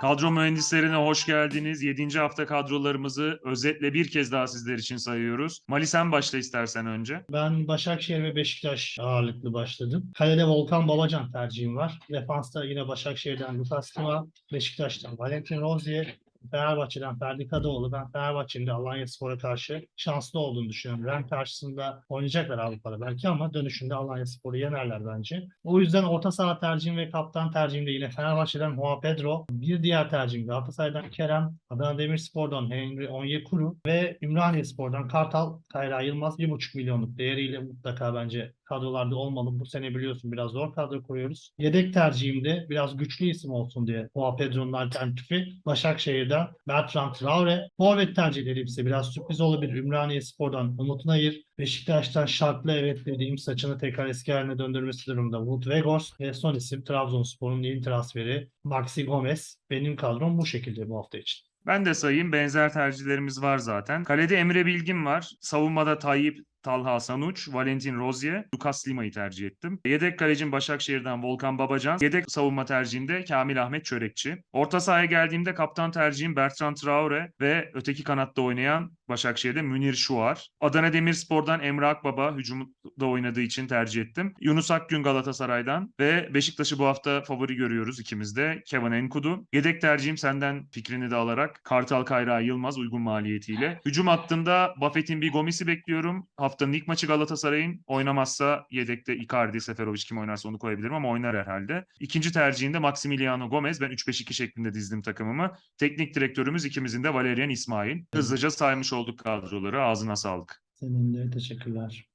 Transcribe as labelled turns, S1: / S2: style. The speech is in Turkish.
S1: Kadro mühendislerine hoş geldiniz. 7. hafta kadrolarımızı özetle bir kez daha sizler için sayıyoruz. Mali sen başla istersen önce.
S2: Ben Başakşehir ve Beşiktaş ağırlıklı başladım. Kalede Volkan Babacan tercihim var. Defansta yine Başakşehir'den Lucas Beşiktaş'tan Valentin Rozier, Fenerbahçe'den Ferdi Kadıoğlu. Ben Fenerbahçe'nin de Alanya Spor'a karşı şanslı olduğunu düşünüyorum. Ren karşısında oynayacaklar Avrupa'da belki ama dönüşünde Alanya Spor'u yenerler bence. O yüzden orta saha tercihim ve kaptan tercihim de yine Fenerbahçe'den Juan Pedro. Bir diğer tercihim Galatasaray'dan Kerem, Adana Demirspor'dan Henry Onyekuru ve Ümraniye Spor'dan Kartal Kayra Yılmaz 1,5 milyonluk değeriyle mutlaka bence kadrolarda olmalı. Bu sene biliyorsun biraz zor kadro kuruyoruz. Yedek tercihimde biraz güçlü isim olsun diye Juan Pedro'nun alternatifi Başakşehir'den Bertrand Traore. Forvet tercihleri ise biraz sürpriz olabilir. Ümraniye Spor'dan Umut Nayır. Beşiktaş'tan şartlı evet dediğim saçını tekrar eski haline döndürmesi durumunda Wout Weghorst ve son isim Trabzonspor'un yeni transferi Maxi Gomez. Benim kadrom bu şekilde bu hafta için.
S1: Ben de sayayım. Benzer tercihlerimiz var zaten. Kalede Emre Bilgin var. Savunmada Tayyip Talha Sanuç, Valentin Rozier, Lucas Lima'yı tercih ettim. Yedek kalecim Başakşehir'den Volkan Babacan. Yedek savunma tercihimde Kamil Ahmet Çörekçi. Orta sahaya geldiğimde kaptan tercihim Bertrand Traore ve öteki kanatta oynayan Başakşehir'de Münir Şuar. Adana Demirspor'dan Emre Akbaba hücumda oynadığı için tercih ettim. Yunus Akgün Galatasaray'dan ve Beşiktaş'ı bu hafta favori görüyoruz ikimiz de. Kevin Enkudu. Yedek tercihim senden fikrini de alarak Kartal Kayra Yılmaz uygun maliyetiyle. Hücum hattında Buffett'in bir Gomis'i bekliyorum. Haftanın ilk maçı Galatasaray'ın oynamazsa yedekte Icardi, Seferovic kim oynarsa onu koyabilirim ama oynar herhalde. İkinci tercihinde Maximiliano Gomez. Ben 3-5-2 şeklinde dizdim takımımı. Teknik direktörümüz ikimizin de Valerian İsmail. Hızlıca saymış olduk kadroları. Ağzına sağlık.
S2: Senin de teşekkürler.